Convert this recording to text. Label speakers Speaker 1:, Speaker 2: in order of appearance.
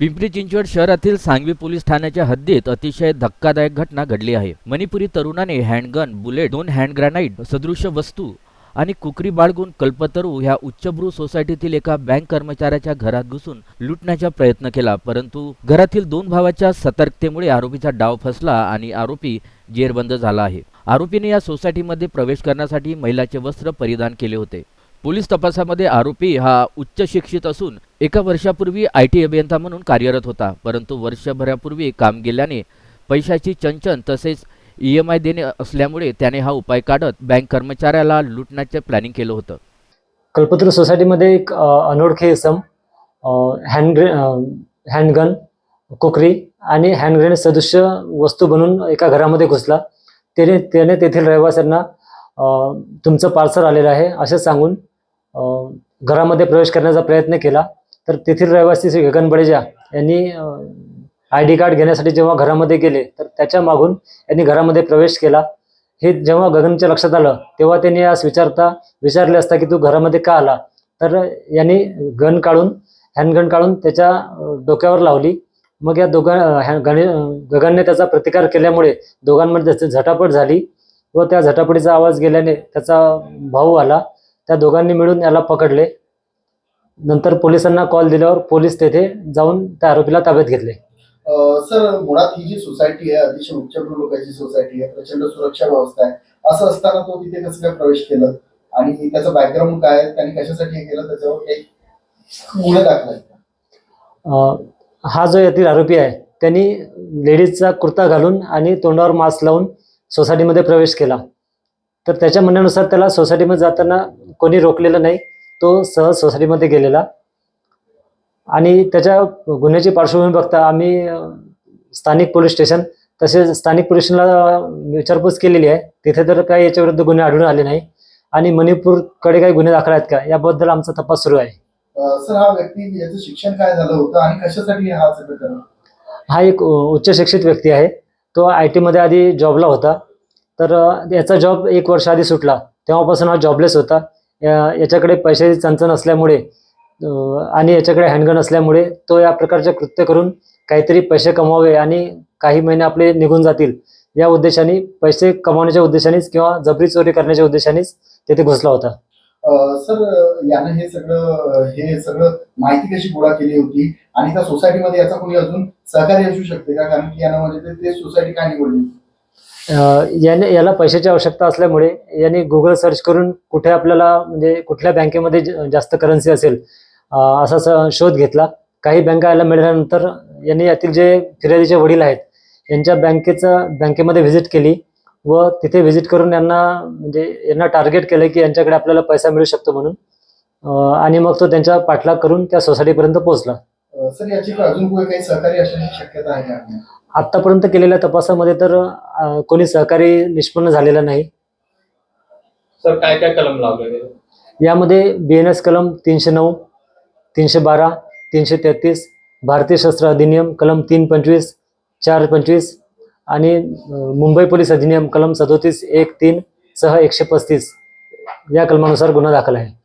Speaker 1: पिंपरी चिंचवड शहरातील सांगवी पोलीस ठाण्याच्या हद्दीत अतिशय धक्कादायक घटना घडली आहे. मणिपुरी तरुणाने हँडगन बुलेट दोन हँड ग्रॅनाईट सदृश वस्तू आणि कुकरी बाळगून कल्पतरू ह्या उच्चभ्रू सोसायटीतील एका बँक कर्मचाऱ्याच्या घरात घुसून लुटण्याचा प्रयत्न केला परंतु घरातील दोन भावाच्या सतर्कतेमुळे आरोपीचा डाव फसला आणि आरोपी जेरबंद झाला आहे. आरोपीने या सोसायटीमध्ये प्रवेश करण्यासाठी महिलाचे वस्त्र परिधान केले होते. पोलीस तपासामध्ये आरोपी हा उच्च शिक्षित असून एका वर्षापूर्वी आय टी अभियंता म्हणून कार्यरत होता. परंतु वर्षभरापूर्वी काम गेल्याने पैशाची चंचन तसेच ई एम आय देणे असल्यामुळे त्याने हा उपाय काढत बँक कर्मचाऱ्याला लुटण्याचे प्लॅनिंग केलं होतं.
Speaker 2: कल्पत्र सोसायटीमध्ये एक अनोळखे इसम हँड हँडगन कोकरी आणि हँडग्रेन सदस्य सदृश्य वस्तू बनवून एका घरामध्ये घुसला. त्याने त्याने तेथील रहिवाशांना तुमचं पार्सल आलेलं आहे असे सांगून घरामध्ये प्रवेश करण्याचा प्रयत्न केला. तर तेथील रहिवासी श्री गगन बडेजा यांनी आय डी कार्ड घेण्यासाठी जेव्हा घरामध्ये गेले तर त्याच्या मागून यांनी घरामध्ये प्रवेश केला. हे जेव्हा गगनच्या लक्षात आलं तेव्हा त्यांनी आज विचारता विचारले असता की तू घरामध्ये का आला? तर यांनी गन काढून हँडगन काढून त्याच्या डोक्यावर लावली. मग या दोघां गणे गगनने त्याचा प्रतिकार केल्यामुळे दोघांमध्ये त्याची झटापट झाली व त्या झटापटीचा आवाज गेल्याने त्याचा भाऊ आला. त्या दोघांनी मिळून याला पकडले. नंतर पोलिसांना कॉल दिल्यावर पोलीस तेथे जाऊन त्या आरोपीला ताब्यात घेतले.
Speaker 3: सर मुळात ही जी सोसायटी आहे अतिशय उच्चभ्रू लोकांची सोसायटी आहे प्रचंड सुरक्षा व्यवस्था आहे. असं असताना तो तिथे कसं काय प्रवेश केलं? आणि त्याचं बॅकग्राऊंड काय त्यांनी कशासाठी हे केलं? त्याच्यावर काही गुन्हे दाखल आहेत का?
Speaker 2: अ, हा जो यातील आरोपी आहे त्यांनी लेडीजचा कुर्ता घालून आणि तोंडावर मास्क लावून सोसायटीमध्ये प्रवेश केला. तर त्याच्या म्हणण्यानुसार त्याला सोसायटीमध्ये जाताना कोणी रोखलेलं नाही तो सहज सोसायटीमध्ये गेलेला. आणि त्याच्या गुन्ह्याची पार्श्वभूमी बघता आम्ही स्थानिक पोलीस स्टेशन तसेच स्थानिक पोलिसांना विचारपूस केलेली आहे. तिथे तर काही याच्याविरुद्ध गुन्हे आढळून आले नाही. आणि मणिपूरकडे काही गुन्हे दाखल आहेत का? याबद्दल आमचा तपास सुरू आहे.
Speaker 3: सर हा व्यक्ती याचं शिक्षण काय झालं होतं आणि कशासाठी हा
Speaker 2: हा एक उच्च शिक्षित व्यक्ती आहे. तो आय टीमध्ये आधी जॉबला होता. तर याचा जॉब एक वर्ष आधी सुटला. तेव्हापासून हा जॉबलेस होता. या- याच्याकडे पैशाची चणचण असल्यामुळे आणि याच्याकडे हँडगन असल्यामुळे तो या प्रकारचे कृत्य करून काहीतरी पैसे कमवावे आणि काही महिने आपले निघून जातील. या उद्देशाने पैसे कमावण्याच्या उद्देशानेच किंवा जबरी चोरी करण्याच्या उद्देशानेच तेथे घुसला होता.
Speaker 3: सर यानं हे सगळं हे सगळं माहिती कशी गोळा केली होती? आणि त्या सोसायटीमध्ये याचा कोणी अजून सहकार्य असू शकते का? कारण की यानं म्हणजे ते- सोसायटी काय निवडली?
Speaker 2: याने याला पैशाची आवश्यकता असल्यामुळे याने गुगल सर्च करून कुठे आपल्याला म्हणजे कुठल्या बँकेमध्ये ज- जास्त करन्सी असेल असा स- शोध घेतला. काही बँका याला मिळाल्यानंतर यांनी यातील जे फिर्यादीचे वडील आहेत यांच्या बँकेचं बँकेमध्ये व्हिजिट केली व तिथे व्हिजिट करून यांना म्हणजे यांना टार्गेट केलं की यांच्याकडे आपल्याला पैसा मिळू शकतो म्हणून आणि मग तो त्यांचा पाठलाग करून त्या सोसायटीपर्यंत पोहोचला.
Speaker 3: सर याची अजून काही सहकार्य असण्याची शक्यता आहे का?
Speaker 2: आतापर्यंत केलेल्या तपासामध्ये तर अ, कोणी सहकारी निष्पन्न झालेलं नाही.
Speaker 4: सर काय काय कलम लावले
Speaker 2: यामध्ये बी एन एस कलम तीनशे नऊ तीनशे बारा तीनशे तेहतीस भारतीय शस्त्र अधिनियम कलम तीन पंचवीस चार पंचवीस आणि अ, मुंबई पोलीस अधिनियम कलम सदोतीस एक तीन सह एकशे पस्तीस या कलमानुसार गुन्हा दाखल आहे.